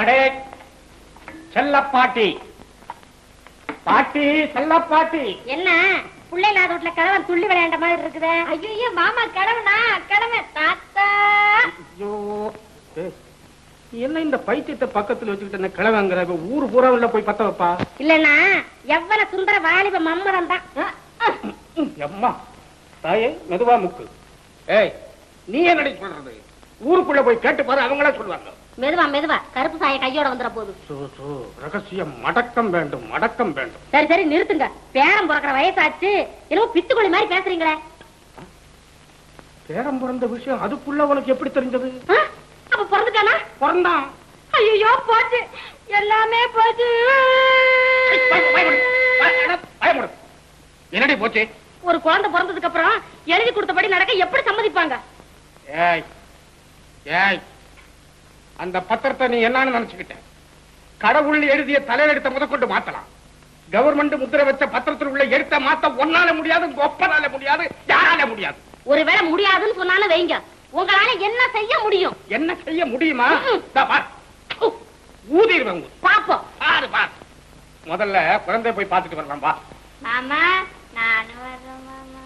அடே செல்லப்பாட்டி. பாட்டி செல்லப்பாட்டி. என்ன? புள்ளை இல்லாத வீட்டுல கிழவன் துள்ளி விளையாண்ட மாதிரி இருக்குதே. ஐயோ மாமா கிழவனா? கிழவன் தாத்தா. ஐயோ என்ன இந்த பைத்தியத்தை பக்கத்துல வச்சுக்கிட்டு என்ன கிளவங்கிற ஊர் பூரா உள்ள போய் பத்த வைப்பா? இல்லன்னா எவ்வளவு சுந்தர வாலிப மம்மரம் தான். எம்மா தாயே மெதுவா முக்கு. ஏய் நீ என்னடி சொல்றது? ஊருக்குள்ள போய் கேட்டு பாரு அவங்களா சொல்லுவாங்க. மெதுவா மெதுவா. கருப்பு சாய கையோட வந்துட போகுது சோ, சோ, ரகசியம் மடக்கம் வேண்டும் மடக்கம் வேண்டும். சரி சரி நிறுத்துங்க. பேரம் பிறக்கிற வயசாச்சு. என்னமோ பித்துக்குழி மாதிரி பேசுறீங்களே. பேரம் பிறந்த விஷயம் அதுக்குள்ள உனக்கு எப்படி தெரிஞ்சது? அப்ப பிறந்துட்டானா? பிறந்தான். ஐயோ போச்சு. எல்லாமே போச்சு. என்னடி போச்சு? ஒரு குழந்தை பிறந்ததுக்கு அப்புறம் எழுதி கொடுத்தபடி நடக்க எப்படி சம்மதிப்பாங்க? ஏய் ஏய். அந்த பத்திரத்தை நீ என்னன்னு நினைச்சுக்கிட்ட கடவுள் எழுதிய தலையெழுத்த முதற்கொண்டு மாத்தலாம். கவர்மெண்ட் முத்திரை வச்ச பத்திரத்தில் உள்ள எழுத்த மாத்த ஒன்னால முடியாது ஒப்பனால முடியாது யாரால முடியாது. ஒருவேளை முடியாதுன்னு சொன்னாலும் வைங்க. உங்களால என்ன செய்ய முடியும்? என்ன செய்ய முடியுமா? ம்ம். இதா பார். உ, ஊதிருவேன் ஊதி. பாப்போம். பாரு பார். முதல்ல குழந்தைய போய் பார்த்துட்டு வரலாம் வா. மாமா நானும் வர்றேன் மாமா.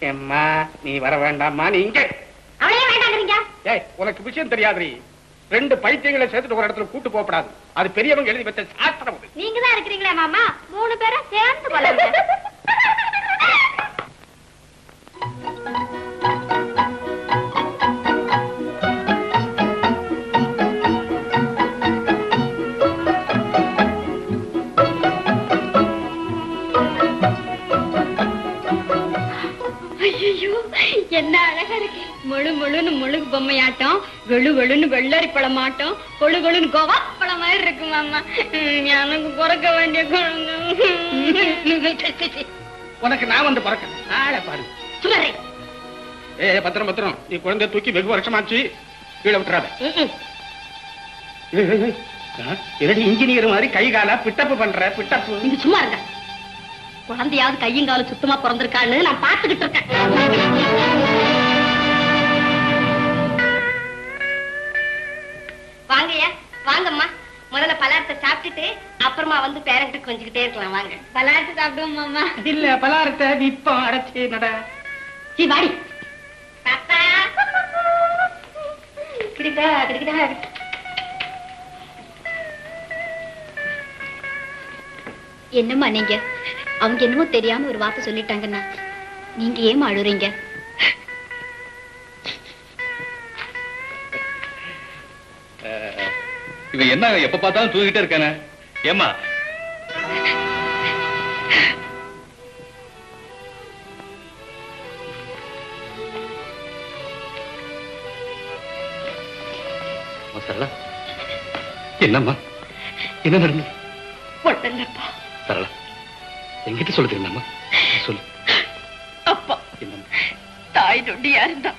எம்மா நீ வர வேண்டாம்மா நீ இங்கே. அவளையே வேண்டாங்கிறீங்க? ஏய் உனக்கு விஷயம் தெரியாதுரி ரெண்டு பைத்தியங்களை சேர்த்துட்டு ஒரு இடத்துல கூட்டு போகப்படாது. அது பெரியவங்க எழுதி வச்ச சாஸ்திரம் நீங்க தான் இருக்கிறீங்களே மாமா? மூணு பேரும் சேர்ந்து என்ன அழகா இருக்கு? முழு முழுன்னு முழுகு பொம்மையாட்டம் வெளு வெளுன்னு வெள்ளரி பழமாட்டம் கொழு கொழுன்னு கோவா பழம் மாதிரி இருக்கு மாமா. எனக்கு பிறக்க வேண்டிய குழந்தை உனக்கு நான் வந்து பிறக்க ஆளை பாரு. சுமரே ஏ பத்திரம் பத்திரம். நீ குழந்தைய தூக்கி வெகு வருஷமாச்சு கீழே விட்டுறாத. என்னடி இன்ஜினியர் மாதிரி கை கால பிட்டப்பு பண்ற பிட்டப்பு. சும்மா இருங்க குழந்தையாவது கையும் காலும் சுத்தமா பிறந்திருக்கான்னு நான் பாத்துக்கிட்டு இருக்கேன். வாங்கய்யா வாங்கம்மா. முதல்ல பலாரத்தை சாப்பிட்டுட்டு அப்புறமா வந்து பேரண்ட்டு கொஞ்சிக்கிட்டே இருக்கலாம் வாங்க. பலாரத்தை சாப்பிடுவோம் மாமா இல்ல பலாரத்தை விப்பம் அடைச்சி நட. சீ வாடி. தாத்தா. என்னம்மா நீங்க? அவங்க என்னமோ தெரியாம ஒரு வார்த்தை சொல்லிட்டாங்கன்னா நீங்க ஏமா அழுறீங்க? இவன் என்ன எப்ப பார்த்தாலும் தூங்கிட்டே இருக்கானே? ஏமா சரளா என்னம்மா? என்ன நடந்தது? சரளா. என்கிட்ட சொல்ல தெரியுமாம்மா சொல்லு. அப்பா தாய் நொண்டியா இருந்தா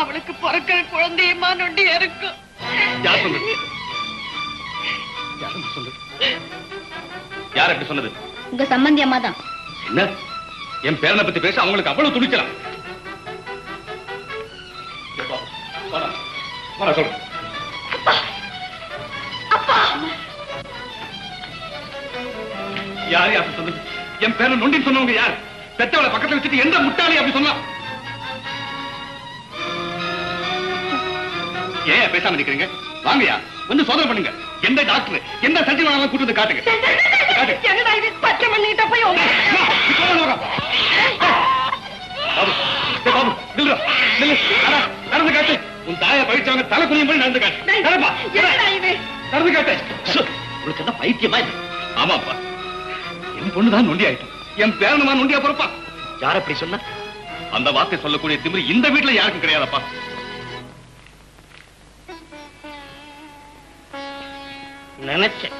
அவளுக்கு பிறக்கிற குழந்தையமா நொண்டியா இருக்கும் யார் சொன்னது? யார் சொன்னது? யார் அப்படி சொன்னது? உங்க சம்பந்தி அம்மா தான். என்ன? என் பேரனை பத்தி பேச அவங்களுக்கு அவ்வளவு துடிக்கலாம் சொல்றேன் யாரு அப்படி சொன்னது? என் பேரை நொண்டின்னு சொன்னவங்க யார் பெத்தவளை பக்கத்துல வச்சுட்டு எந்த முட்டாளி அப்படி சொன்னா ஏன் பேசாம நிக்கிறீங்க வாங்கயா வந்து சோதனை பண்ணுங்க எந்த டாக்டர் எந்த சர்ஜன் வேணாலும் கூட்டு வந்து காட்டுங்க காட்டுங்க என்னடா இது பச்சை பண்ணிக்கிட்ட போய். பாபு, நில்லுடா, நில்லு. நடந்து காட்டு. உன் தாயை பழிச்சவங்க தலை குனியும்படி நடந்து காட்டு. நடப்பா, என்னடா இது நடந்து காட்டு. உங்களுக்கு என்ன பைத்தியமா இது? ஆமாப்பா என் பொண்ணுதான் நொண்டி ஆயிட்டும் என் பேரனுமா நொண்டியா பொறுப்பா. யார் அப்படி சொன்ன? அந்த வார்த்தை சொல்லக்கூடிய திமிரு இந்த வீட்டுல யாருக்கும் கிடையாதப்பா. நினைச்சேன்.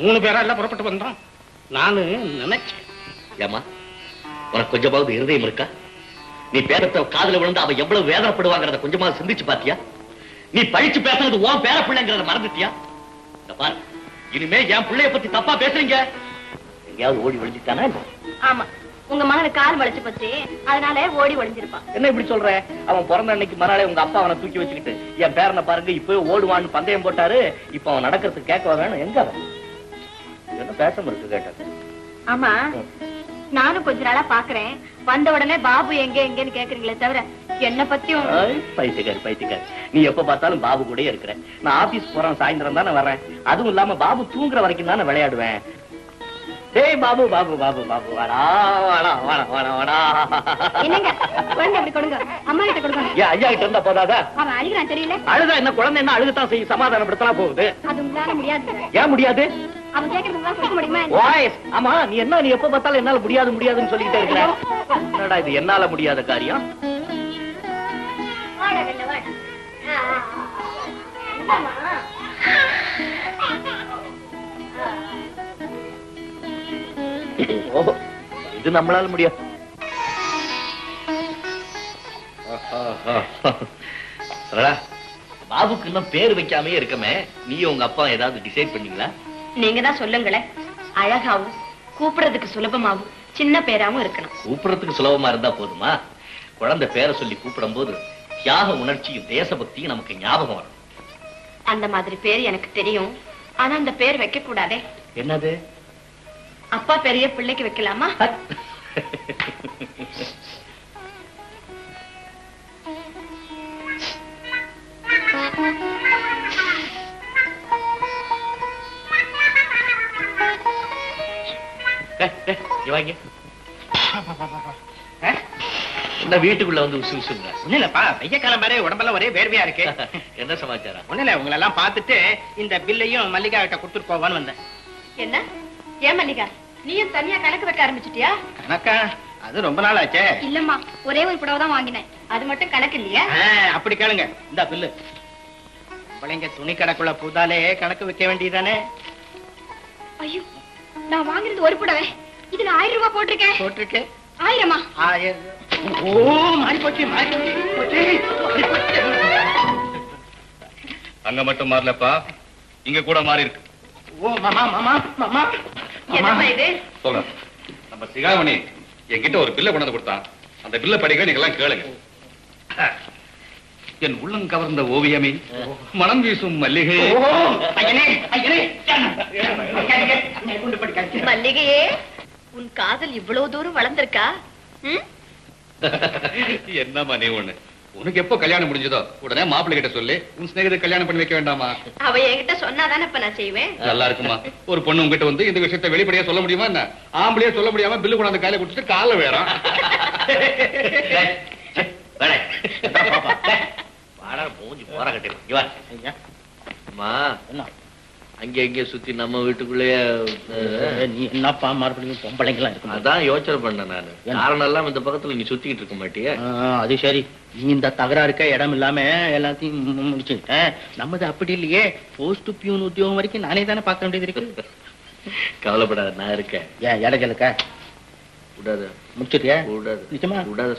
மூணு பேரா எல்லாம் புறப்பட்டு வந்தோம். நானு நினைச்சேன். ஏமா உனக்கு கொஞ்சமாவது இருதயம் இருக்கா? நீ பேரத்தை காதுல விழுந்து அவ எவ்வளவு வேதனைப்படுவாங்கிறத கொஞ்சமாவது சிந்திச்சு பாத்தியா? நீ பழிச்சு பேசுறது உன் பேர பிள்ளைங்கிறத மறந்துட்டியா பாரு இனிமே என் பிள்ளைய பத்தி தப்பா பேசுறீங்க. எங்கேயாவது ஓடி ஒழிஞ்சுட்டானா என்ன? ஆமா. உங்க மகனுக்கு கால் வளைச்சு போச்சு. அதனால ஓடி ஒளிஞ்சிருப்பான். என்ன இப்படி சொல்ற? அவன் பிறந்த அன்னைக்கு மறுநாளே உங்க அப்பா அவனை தூக்கி வச்சுக்கிட்டு என் பேரனை பாருங்க இப்பவே ஓடுவான்னு பந்தயம் போட்டாரு. இப்ப அவன் நடக்கிறதுக்கு கேட்க வேணும் எங்க அவன்? என்ன பேசாம இருக்கு கேட்டது ஆமா. நானும் கொஞ்ச நாளா பாக்குறேன். வந்த உடனே பாபு எங்க எங்கன்னு கேக்குறீங்களே தவிர என்ன பத்தியும் ஐ, பைத்தியக்காரி பைத்தியக்காரி. நீ எப்ப பார்த்தாலும் பாபு கூட இருக்கிற. நான் ஆபீஸ் போறேன் சாயந்தரம் தானே வர்றேன். அதுவும் இல்லாம பாபு தூங்குற வரைக்கும் தானே விளையாடுவேன். டேய் பாபு பாபு பாபு பாபு வாடா வாடா வாடா வாடா வாடா. என்னங்க? குழந்தை அப்படி கொடுங்க. அம்மா கிட்ட கொடுங்க. ஏன் ஐயா கிட்ட இருந்தா போதாதா? அவன் அழுகிறான் தெரியல. அழுதா என்ன? குழந்தை என்ன அழுகத்தான் செய்யும்? சமாதானப்படுத்தலாம் போகுது. அது உங்களால முடியாது. ஏன் முடியாது? அவன் கேக்குறதுதான் கொடுக்க முடியுமா? என்ன? வாய்ஸ் ஆமா நீ என்ன நீ எப்ப பார்த்தாலும் என்னால முடியாது முடியாதுன்னு சொல்லிட்டே இருக்கிற என்னடா இது என்னால முடியாத காரியம்? வாடா, வெள்ளை, வாடா. இது நம்மளால முடியாது சரளா, பாபுக்கு இன்னும் பேர் வைக்காமயே இருக்கமே. நீ உங்க அப்பா ஏதாவது டிசைட் பண்ணீங்களா? நீங்க தான் சொல்லுங்களேன். அழகாவும் கூப்பிடுறதுக்கு சுலபமாவும் சின்ன பேராவும் இருக்கணும். கூப்பிடுறதுக்கு சுலபமா இருந்தா போதுமா? குழந்தை பேரை சொல்லி கூப்பிடும் போது தியாக உணர்ச்சியும் தேசபக்தியும் நமக்கு ஞாபகம் வரும். அந்த மாதிரி பேர் எனக்கு தெரியும். ஆனா அந்த பேர் வைக்க கூடாதே என்னது? அப்பா பெரிய பிள்ளைக்கு வைக்கலாமா? வீட்டுக்குள்ள வந்து உசு உசுங்க ஒண்ணு இல்லப்பா வெய்ய காலம் மாதிரி உடம்பெல்லாம் ஒரே வேர்வையா இருக்கு. என்ன சமாச்சாரம்? ஒண்ணு இல்ல உங்களை எல்லாம் பார்த்துட்டு இந்த பில்லையும் மல்லிகா கிட்ட கொடுத்துட்டு போவான்னு வந்தேன். என்ன? ஏன் மல்லிகா? நீயும் தனியா கணக்கு வைக்க ஆரம்பிச்சிட்டியா? கணக்கா? அது ரொம்ப நாள் ஆச்சே இல்லம்மா ஒரே ஒரு புடவை தான் வாங்கினேன். அது மட்டும் கணக்கு இல்லையா? அப்படி கேளுங்க. இந்த பில்லு. பிள்ளைங்க துணி கணக்குள்ள புதாலே கணக்கு வைக்க வேண்டியதானே ஐயோ நான் வாங்கினது ஒரு புடவை. இதுல ஆயிரம் ரூபாய் போட்டிருக்கேன். போட்டிருக்கு ஆயிரமா? ஆயிரம். ஓ மாறி போச்சு மாறி போச்சு. அங்க மட்டும் மாறலப்பா. இங்க கூட மாறி இருக்கு ஓ மாமா மாமா மாமா. சொல்றேன். நம்ம சிகாமணி என்கிட்ட ஒரு பில்லை கொண்டாந்து கொடுத்தான். அந்த பில்லை படிக்க நீங்க எல்லாம் கேளுங்க. என் உள்ளம் கவர்ந்த ஓவியமே மனம் வீசும் மல்லிகை. கொண்டு. மல்லிகையே உன் காதல் இவ்வளவு தூரம் வளர்ந்திருக்கா? ம்? என்னம்மா நீ ஒண்ணு? உனக்கு எப்போ கல்யாணம் முடிஞ்சதோ உடனே மாப்பிள்ளை கிட்ட சொல்லி உன் சிநேகித கல்யாணம் பண்ணி வைக்க வேண்டாமா அவ என்கிட்ட சொன்னாதானே இப்ப நான் செய்வேன் நல்லா இருக்குமா ஒரு பொண்ணு உங்ககிட்ட வந்து இந்த விஷயத்தை வெளிப்படையா சொல்ல முடியுமா என்ன ஆம்பளையே சொல்ல முடியாம பில்லு கொண்டாந்து கால பாப்பா, டேய். வாடா, மூஞ்சி போற கட்டி அங்க இங்க சுத்தி நம்ம வீட்டுக்குள்ளேயே நீ என்னப்பா மறுபடியும் பொம்பளைங்களாம் இருக்கு அதான் யோசனை பண்ணேன் நானு. காரணம் எல்லாம் இந்த பக்கத்துல நீ சுத்திக்கிட்டு இருக்க மாட்டியே? அது சரி. நீ இந்த தகராறுக்க இடம் இல்லாம எல்லாத்தையும் முடிச்சுக்கிட்டேன் நம்மது அப்படி இல்லையே. போஸ்ட் பியூன் உத்தியோகம் வரைக்கும் நானே தானே பார்க்க வேண்டியது இருக்கு. கவலைப்படாத நான் இருக்கேன். ஏன் இடைகளுக்க விடாத. முடிச்சிட்டியா? விடாத. நிஜமா? விடாத